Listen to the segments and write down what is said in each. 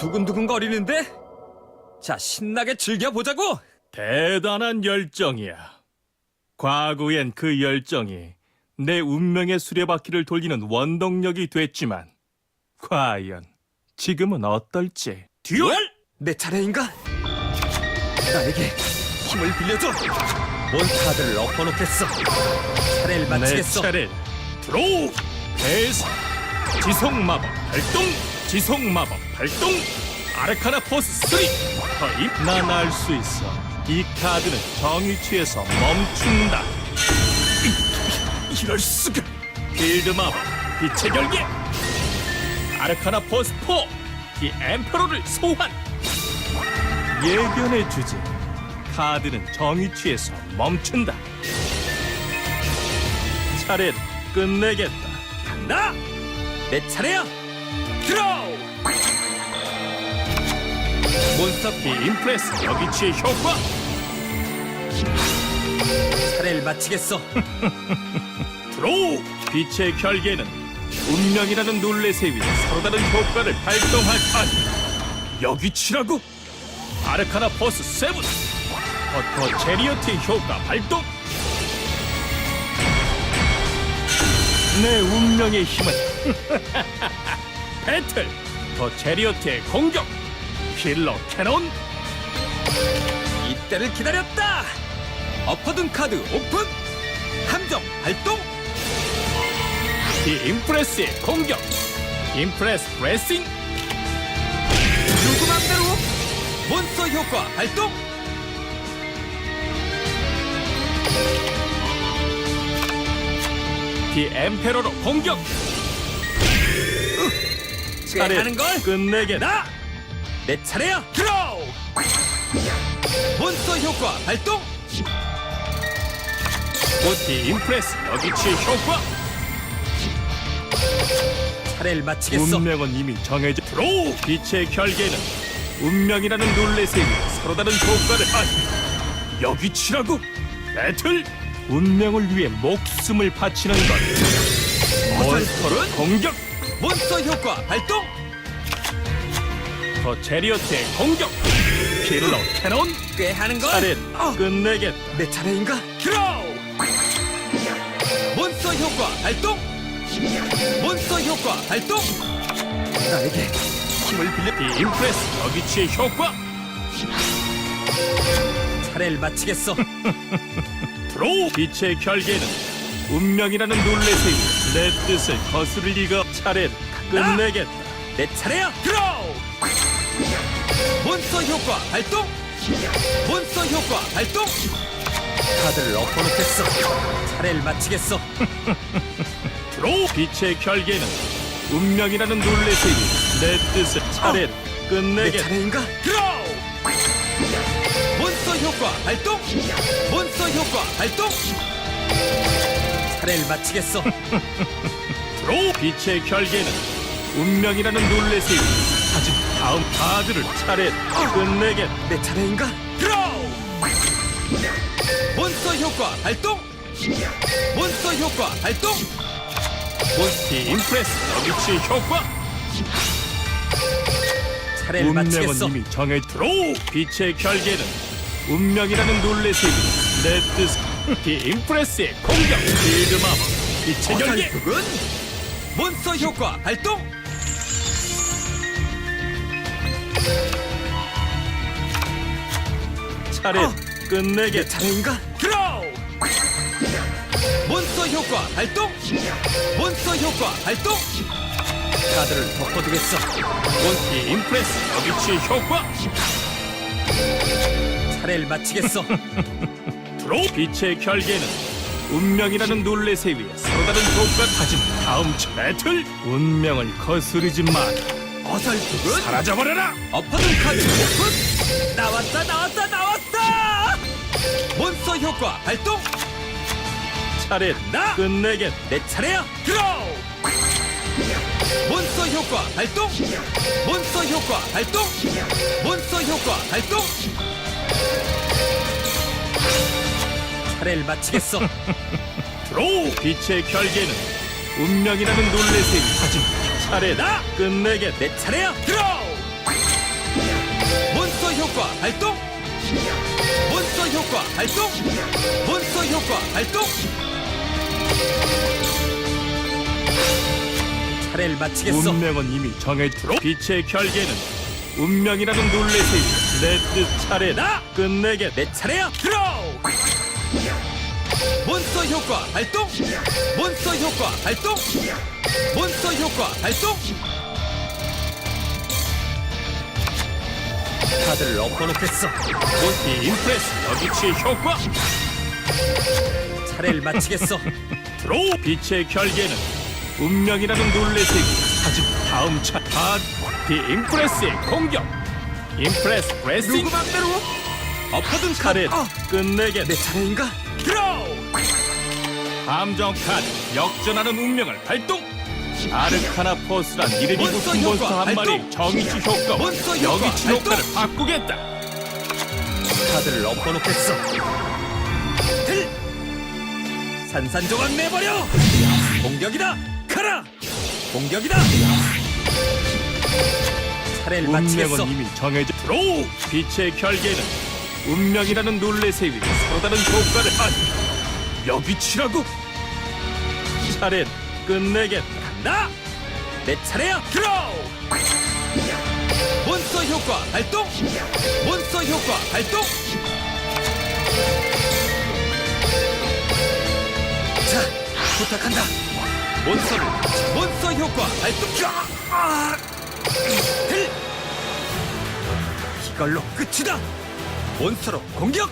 두근두근 거리는데? 자, 신나게 즐겨보자고! 대단한 열정이야. 과거엔 그 열정이 내 운명의 수레바퀴를 돌리는 원동력이 됐지만 과연 지금은 어떨지 듀얼! 내 차례인가? 나에게 힘을 빌려줘! 몬스타들을 엎어놓겠어! 차례를 내 마치겠어! 차례 드로우 대사 지속 마법 발동 지속 마법 발동! 아르카나 포스 3 허입 난알 수 있어. 이 카드는 정위치에서 멈춘다. 이- 이럴 수가. 필드 마법 빛의 결계. 아르카나 포스 4이 엠페로를 소환! 예견해 주지 카드는 정위치에서 멈춘다. 차례를 끝내겠다. 나! 내 차례야! 드로우! 몬스터 피 임프레스 여기치의 효과. 차례를 마치겠어! 드로우 빛의 결계는 운명이라는 룰렛에 위해 서로 다른 효과를 발동할 아니 여기치라고! 아르카나 포스 세븐! 버터 제리어트의 효과 발동! 내 운명의 힘은 배틀! 더 제리어트의 공격 킬러 캐논 이때를 기다렸다! 엎어둔 카드 오픈! 함정 발동! 이 임프레스의 공격 임프레스 프레싱 누구 맘대로 몬스터 효과 발동! 디 엠페로로 공격 차례 하는 걸? 끝내겠다 나! 내 차례야! 드로우! 몬스터 효과 발동! 디 임프레스 여기치의 효과 차례를 마치겠어! 운명은 이미 정해져 드로우 빛의 결계는 운명이라는 룰렛에 위해 서로 다른 효과를 하니 여기치라고 배틀 운명을 위해 목숨을 바치는 것 몬스터는 공격 몬스터 효과 발동! 더 제리어트의 공격 킬러 캐논 꽤 하는 걸? 차례 어, 끝내겠다 내 차례인가? 드로우! 몬스터 효과 발동! 몬스터 효과 발동! 나에게 힘을 빌려 디 임프레스 여기치의 효과 차례를 마치겠어! 드로우 빛의 결계는 운명이라는 위해 내 뜻을 거스를 리가 차례를 끝내겠다 내 차례야! 드로우! 몬스터 효과 발동! 몬스터 효과 발동! 카드를 엎어놓겠어! 차례를 마치겠어! 드로우 빛의 결계는 운명이라는 위해 내 뜻을 차례를 내 끝내겠다 차례인가? 드로우! 몬스터 효과 발동! 몬스터 효과 발동! 차례를 마치겠어! 드로우 빛의 결계는 운명이라는 위해 하지만 다음 카드를 차례를 끝내겠다 내 차례인가? 드로우! 몬스터 효과 발동! 몬스터 효과 발동! 몬스터 디 임프레스 여기치의 효과 차례를 운명은 마치겠어! 이미 정해 드로우 빛의 결계는 운명이라는 위해 내 뜻을 디 임프레스의 공격 필드 마법 빛의 결계 어설프군! 몬스터 효과 발동! 차례 어. 내 끝내겠다 차례인가? 드로우! 몬스터 효과 발동! 몬스터 효과 발동! 카드를 덮어두겠어! 디 임프레스 여기치의 효과 차례를 마치겠어! 드로우 빛의 결계는 운명이라는 룰렛에 위해 서로 다른 효과 하지만 다음 차 배틀 운명을 거스르지 마 어설프군! 사라져버려라 엎어둔 카드 오픈! 나왔다 나왔다 나왔다! 몬스터 효과 발동! 차례 나! 끝내겠다 내 차례야! 드로우! 몬스터 효과 발동! 몬스터 효과 발동! 몬스터 효과 발동! 차례를 마치겠어! 드로우 빛의 결계는 운명이라는 위해 하지만 차례다! 끝내게 내 차례야! 들어! 몬스터 효과 발동! 몬스터 효과 발동! 몬스터 효과 발동! 차례를 마치겠어! 운명은 이미 정해주로 빛의 결계는 운명이라는 놀래세내 뜻 차례다! 끝내게 내 차례야! 들어! 몬스터 효과 발동! 몬스터 효과 발동! 몬스터 효과 발동! 카드를 엎어놓겠어. 몬티 인프레스 여기치 효과! 차례를 마치겠어. 드로우 빛의 결계는 운명이라는 룰렛의 하지만 다음 차 바디 인프레스의 공격! 인프레스 레싱! 누구 맘대로? 엎어둔 차례 아, 끝내게 내 차례인가 드로우 함정 카드 역전하는 운명을 발동! 아르카나 포스란 이름이 몬스터 붙은 몬스터 효과 한 마리 발동! 정의치 몬스터 효과 여기치 발동! 효과를 바꾸겠다! 카드를 엎어놓겠어! 힐 산산조각 내버려! 공격이다! 가라! 공격이다! 차례를 마치겠어! 운명은 이미 정해져 드로우 빛의 결계는 운명이라는 룰렛에 위해 서로 다른 효과를 하니 여기 치라고? 차례 끝내겠다. 내 차례야! 드로우 몬스터 효과 발동! 몬스터 효과 발동! 자 부탁한다. 몬스터를 몬스터 효과 발동! 아! 힐! 이걸로 끝이다 몬스터로 공격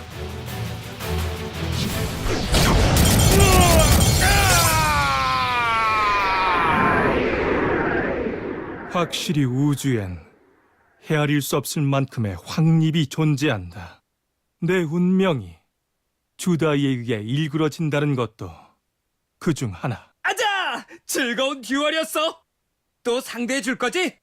확실히 우주엔 헤아릴 수 없을 만큼의 확립이 존재한다. 내 운명이 주다이에 의해 일그러진다는 것도 그중 하나. 아자 즐거운 듀얼이었어 또 상대해 줄 거지?